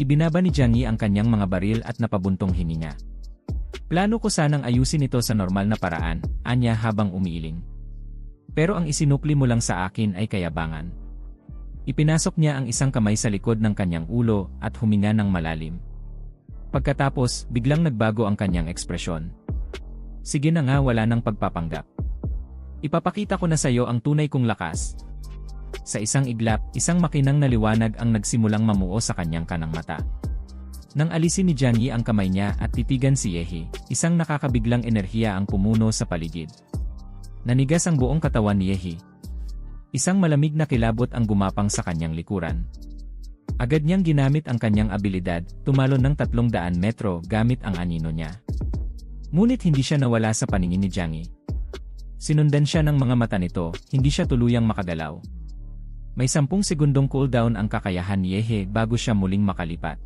Ibinaba ni Yi ang kanyang mga baril at napabuntong hininga. Plano ko sanang ayusin ito sa normal na paraan, anya habang umiiling. Pero ang isinukli mo lang sa akin ay kayabangan. Ipinasok niya ang isang kamay sa likod ng kanyang ulo at huminga ng malalim. Pagkatapos, biglang nagbago ang kanyang ekspresyon. Sige na nga wala nang pagpapanggap. Ipapakita ko na sa iyo ang tunay kong lakas. Sa isang iglap, isang makinang na liwanag ang nagsimulang mamuo sa kanyang kanang mata. Nang alisin ni Jiang Yi ang kamay niya at titigan si Yehi, isang nakakabiglang enerhiya ang pumuno sa paligid. Nanigas ang buong katawan ni Yehi. Isang malamig na kilabot ang gumapang sa kanyang likuran. Agad niyang ginamit ang kanyang abilidad, tumalon ng 300 metro gamit ang anino niya. Ngunit hindi siya nawala sa paningin ni Jiang Yi. Sinundan siya ng mga mata nito, hindi siya tuluyang makagalaw. May sampung segundong cooldown ang kakayahan ni Yehe bago siya muling makalipat.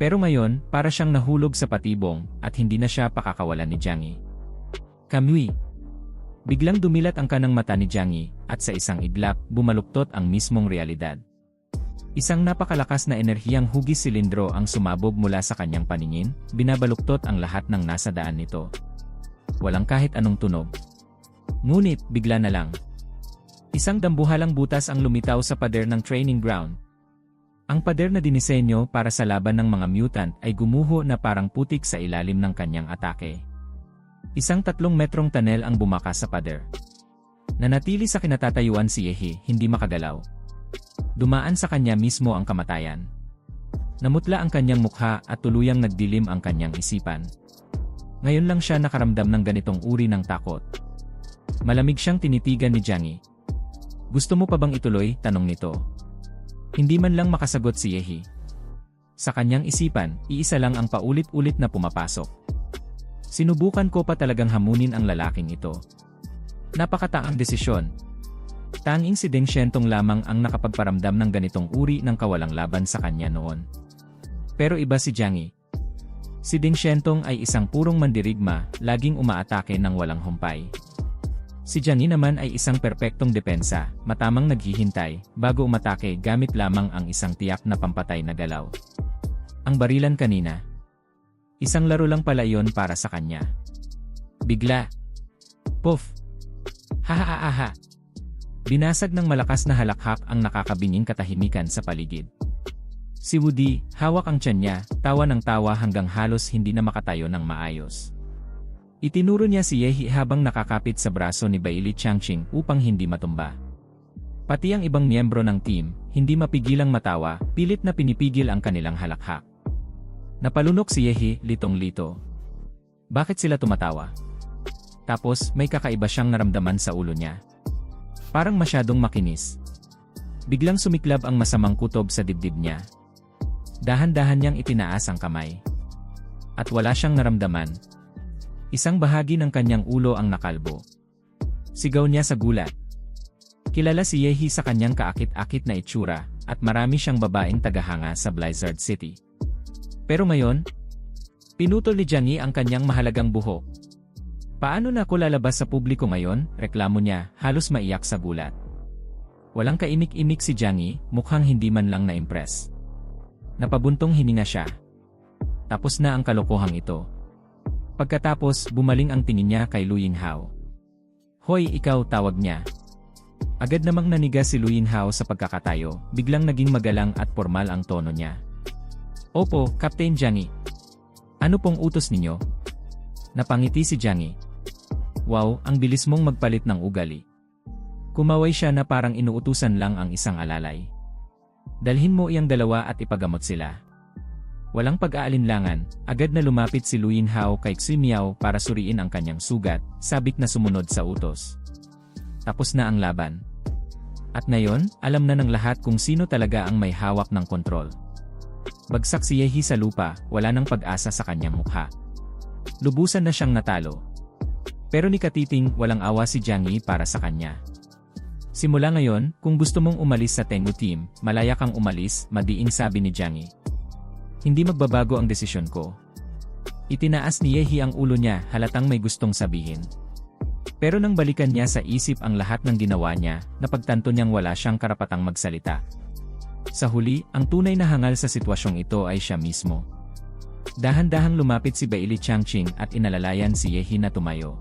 Pero ngayon, para siyang nahulog sa patibong at hindi na siya pakakawalan ni Jiang Yi. Kamui. Biglang dumilat ang kanang mata ni Jiang Yi at sa isang iglap, bumaluktot ang mismong realidad. Isang napakalakas na enerhiyang hugis silindro ang sumabog mula sa kanyang paningin, binabaluktot ang lahat ng nasa daan nito. Walang kahit anong tunog. Ngunit, bigla na lang. Isang dambuhalang butas ang lumitaw sa pader ng training ground, ang pader na dinisenyo para sa laban ng mga mutant ay gumuho na parang putik sa ilalim ng kanyang atake. Isang tatlong metrong tunnel ang bumaka sa pader. Nanatili sa kinatatayuan si Yehi, hindi makagalaw. Dumaan sa kanya mismo ang kamatayan. Namutla ang kanyang mukha at tuluyang nagdilim ang kanyang isipan. Ngayon lang siya nakaramdam ng ganitong uri ng takot. Malamig siyang tinitigan ni Jiang Yi. Gusto mo pa bang ituloy? Tanong nito. Hindi man lang makasagot si Yehi. Sa kanyang isipan, iisa lang ang paulit-ulit na pumapasok. Sinubukan ko pa talagang hamunin ang lalaking ito. Napakataang desisyon. Tanging si Deng Shentong lamang ang nakapagparamdam ng ganitong uri ng kawalang laban sa kanya noon. Pero iba si Jiang Yi. Si Ding Shentong ay isang purong mandirigma, laging umaatake ng walang humpay. Si Jiang naman ay isang perpektong depensa, matamang naghihintay, bago umatake gamit lamang ang isang tiyak na pampatay na galaw. Ang barilan kanina. Isang laro lang pala iyon para sa kanya. Bigla. Puff. Ha ha ha ha. Binasag ng malakas na halakhak ang nakakabinging katahimikan sa paligid. Si Woody, hawak ang tiyan niya, tawa ng tawa hanggang halos hindi na makatayo ng maayos. Itinuro niya si Yehi habang nakakapit sa braso ni Bailey Changqing upang hindi matumba. Pati ang ibang miyembro ng team, hindi mapigilang matawa, pilit na pinipigil ang kanilang halakhak. Napalunok si Yehi, litong-lito. Bakit sila tumatawa? Tapos, may kakaiba siyang naramdaman sa ulo niya. Parang masyadong makinis. Biglang sumiklab ang masamang kutob sa dibdib niya. Dahan-dahan niyang itinaas ang kamay. At wala siyang naramdaman, Isang bahagi ng kanyang ulo ang nakalbo. Sigaw niya sa gulat. Kilala si Yehi sa kanyang kaakit-akit na itsura, at marami siyang babaeng tagahanga sa Blizzard City. Pero ngayon, pinutol ni Jiang ang kanyang mahalagang buhok. Paano na ako lalabas sa publiko ngayon? Reklamo niya, halos maiyak sa gulat. Walang kaimik-imik si Jiang mukhang hindi man lang na-impress. Napabuntong hininga siya. Tapos na ang kalokohang ito, Pagkatapos, bumaling ang tingin niya kay Lu Yinghao. Hoy, ikaw, tawag niya. Agad namang naniga si Lu Yinghao sa pagkakatayo, biglang naging magalang at formal ang tono niya. Opo, Captain Jiang Yi. Ano pong utos ninyo? Napangiti si Jiang Yi. Wow, ang bilis mong magpalit ng ugali. Kumaway siya na parang inuutusan lang ang isang alalay. Dalhin mo iyang dalawa at ipagamot sila. Walang pag-aalinlangan, agad na lumapit si Luyin Hao kay Xu Miao para suriin ang kanyang sugat, sabik na sumunod sa utos. Tapos na ang laban. At ngayon, alam na ng lahat kung sino talaga ang may hawak ng kontrol. Bagsak si Yehi sa lupa, wala nang pag-asa sa kanyang mukha. Lubusan na siyang natalo. Pero ni Katiting, walang awa si Jiang Yi para sa kanya. Simula ngayon, kung gusto mong umalis sa Tengu Team, malaya kang umalis, madiin sabi ni Jiang Yi. Hindi magbabago ang desisyon ko. Itinaas ni Yehi ang ulo niya halatang may gustong sabihin. Pero nang balikan niya sa isip ang lahat ng ginawa niya, napagtanto niyang wala siyang karapatang magsalita. Sa huli, ang tunay na hangal sa sitwasyong ito ay siya mismo. Dahan-dahang lumapit si Bailey Changqing at inalalayan si Yehi na tumayo.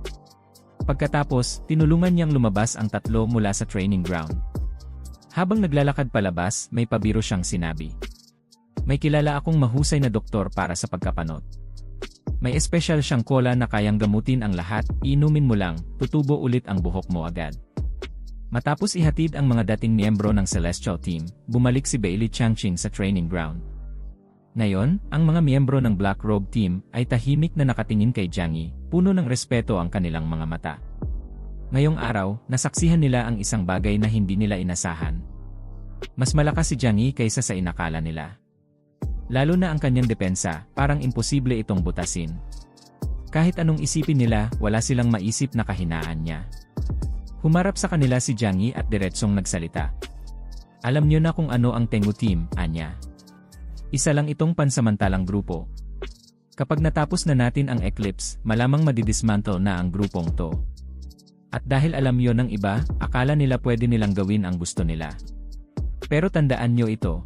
Pagkatapos, tinulungan niyang lumabas ang tatlo mula sa training ground. Habang naglalakad palabas, may pabiro siyang sinabi. May kilala akong mahusay na doktor para sa pagkapanot. May espesyal siyang kola na kayang gamutin ang lahat, inumin mo lang, tutubo ulit ang buhok mo agad. Matapos ihatid ang mga dating miyembro ng Celestial Team, bumalik si Bailey Changqing sa training ground. Ngayon, ang mga miyembro ng Black Robe Team ay tahimik na nakatingin kay Jiang Yi, puno ng respeto ang kanilang mga mata. Ngayong araw, nasaksihan nila ang isang bagay na hindi nila inasahan. Mas malakas si Jiang Yi kaysa sa inakala nila. Lalo na ang kanyang depensa, parang imposible itong butasin. Kahit anong isipin nila, wala silang maisip na kahinaan niya. Humarap sa kanila si Jiang Yi at diretsong nagsalita. Alam niyo na kung ano ang Tengu Team, Anya. Isa lang itong pansamantalang grupo. Kapag natapos na natin ang eclipse, malamang madidismantle na ang grupong to. At dahil alam yon ng iba, akala nila pwede nilang gawin ang gusto nila. Pero tandaan nyo ito.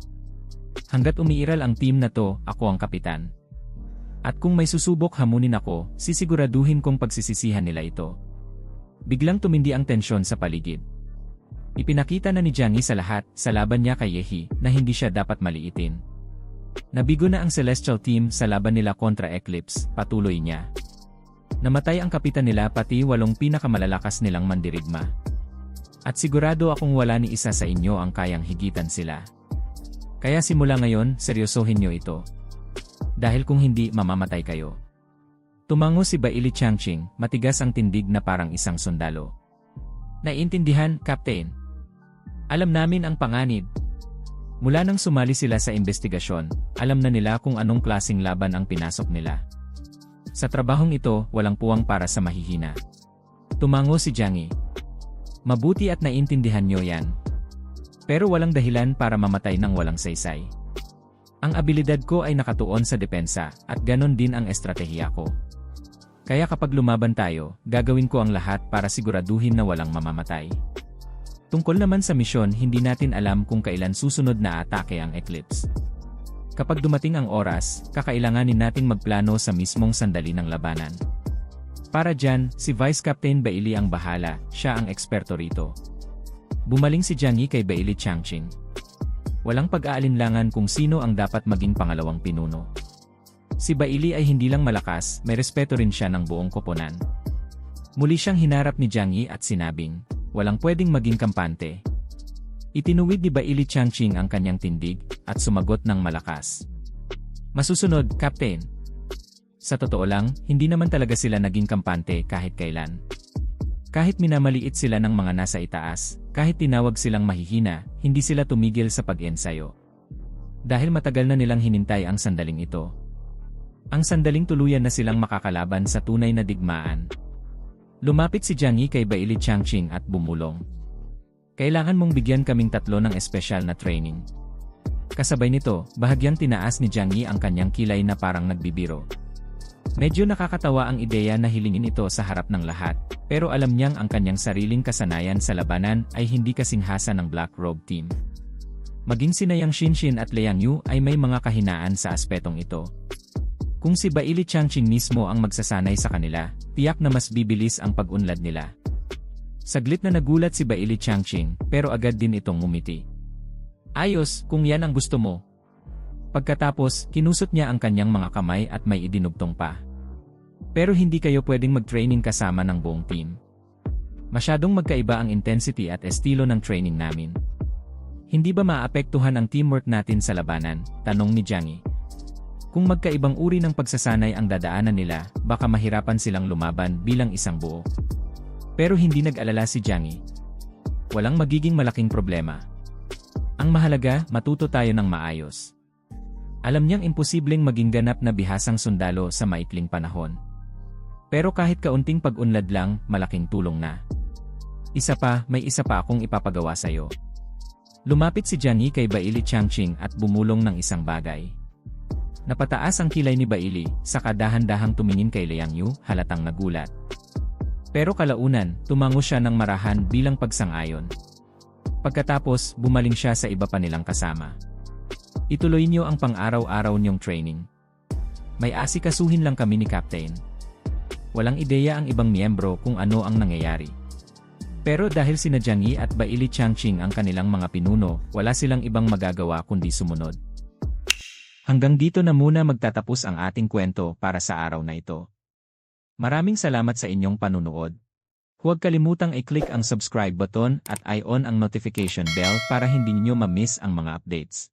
Hanggat umiiral ang team na to, ako ang kapitan. At kung may susubok hamunin ako, sisiguraduhin kong pagsisisihan nila ito. Biglang tumindi ang tensyon sa paligid. Ipinakita na ni Jiang Yi sa lahat, sa laban niya kay Yehi, na hindi siya dapat maliitin. Nabigo na ang Celestial Team sa laban nila kontra Eclipse, patuloy niya. Namatay ang kapitan nila pati walong pinakamalalakas nilang mandirigma. At sigurado akong wala ni isa sa inyo ang kayang higitan sila. Kaya simula ngayon, seryosohin niyo ito. Dahil kung hindi, mamamatay kayo. Tumango si Baili Changqing, matigas ang tindig na parang isang sundalo. Naiintindihan, Captain. Alam namin ang panganib, Mula nang sumali sila sa investigasyon, alam na nila kung anong klasing laban ang pinasok nila. Sa trabahong ito, walang puwang para sa mahihina. Tumango si Jiang Yi. Mabuti at naintindihan nyo yan. Pero walang dahilan para mamatay ng walang saysay. Ang abilidad ko ay nakatuon sa depensa, at ganon din ang estratehiya ko. Kaya kapag lumaban tayo, gagawin ko ang lahat para siguraduhin na walang mamamatay. Tungkol naman sa misyon hindi natin alam kung kailan susunod na atake ang Eclipse. Kapag dumating ang oras, kakailanganin nating magplano sa mismong sandali ng labanan. Para dyan, si Vice Captain Bailey ang bahala, siya ang eksperto rito. Bumaling si Jiang Yi kay Bailey Changqing. Walang pag-aalinlangan kung sino ang dapat maging pangalawang pinuno. Si Bailey ay hindi lang malakas, may respeto rin siya ng buong koponan. Muli siyang hinarap ni Jiang Yi at sinabing, walang pwedeng maging kampante. Itinuwid ni Baili Changqing ang kanyang tindig at sumagot ng malakas. Masusunod, Captain. Sa totoo lang, hindi naman talaga sila naging kampante kahit kailan. Kahit minamaliit sila ng mga nasa itaas, kahit tinawag silang mahihina, hindi sila tumigil sa pag-ensayo. Dahil matagal na nilang hinintay ang sandaling ito. Ang sandaling tuluyan na silang makakalaban sa tunay na digmaan, Lumapit si Jiang Yi kay Baili Changqing at bumulong. Kailangan mong bigyan kaming tatlo ng espesyal na training. Kasabay nito, bahagyang tinaas ni Jiang Yi ang kanyang kilay na parang nagbibiro. Medyo nakakatawa ang ideya na hilingin ito sa harap ng lahat, pero alam niyang ang kanyang sariling kasanayan sa labanan ay hindi kasinghasa ng Black Robe Team. Maging sinayang Shinshin at Liang Yu ay may mga kahinaan sa aspetong ito. Kung si Baili Changqing mismo ang magsasanay sa kanila, tiyak na mas bibilis ang pag-unlad nila. Saglit na nagulat si Baili Changqing, pero agad din itong ngumiti. Ayos, kung yan ang gusto mo. Pagkatapos, kinusot niya ang kanyang mga kamay at may idinugtong pa. Pero hindi kayo pwedeng mag-training kasama ng buong team. Masyadong magkaiba ang intensity at estilo ng training namin. Hindi ba maapektuhan ang teamwork natin sa labanan? Tanong ni Jiang Yi. Kung magkaibang uri ng pagsasanay ang dadaanan nila, baka mahirapan silang lumaban bilang isang buo. Pero hindi nag-alala si Jiang Yi. Walang magiging malaking problema. Ang mahalaga, matuto tayo ng maayos. Alam niyang imposibleng maging ganap na bihasang sundalo sa maikling panahon. Pero kahit kaunting pag-unlad lang, malaking tulong na. Isa pa, may isa pa akong ipapagawa sa'yo. Lumapit si Yi kay Baili Changqing at bumulong ng isang bagay. Napataas ang kilay ni Baili, saka dahan-dahang tumingin kay Liang Yu, halatang nagulat. Pero kalaunan, tumango siya ng marahan bilang pagsang-ayon. Pagkatapos, bumaling siya sa iba pa nilang kasama. Ituloy niyo ang pang-araw-araw niyong training. May asikasuhin lang kami ni Captain. Walang ideya ang ibang miyembro kung ano ang nangyayari. Pero dahil sina Jiang Yi at Baili Changqing ang kanilang mga pinuno, wala silang ibang magagawa kundi sumunod. Hanggang dito na muna magtatapos ang ating kwento para sa araw na ito. Maraming salamat sa inyong panunood. Huwag kalimutang i-click ang subscribe button at i-on ang notification bell para hindi niyo ma-miss ang mga updates.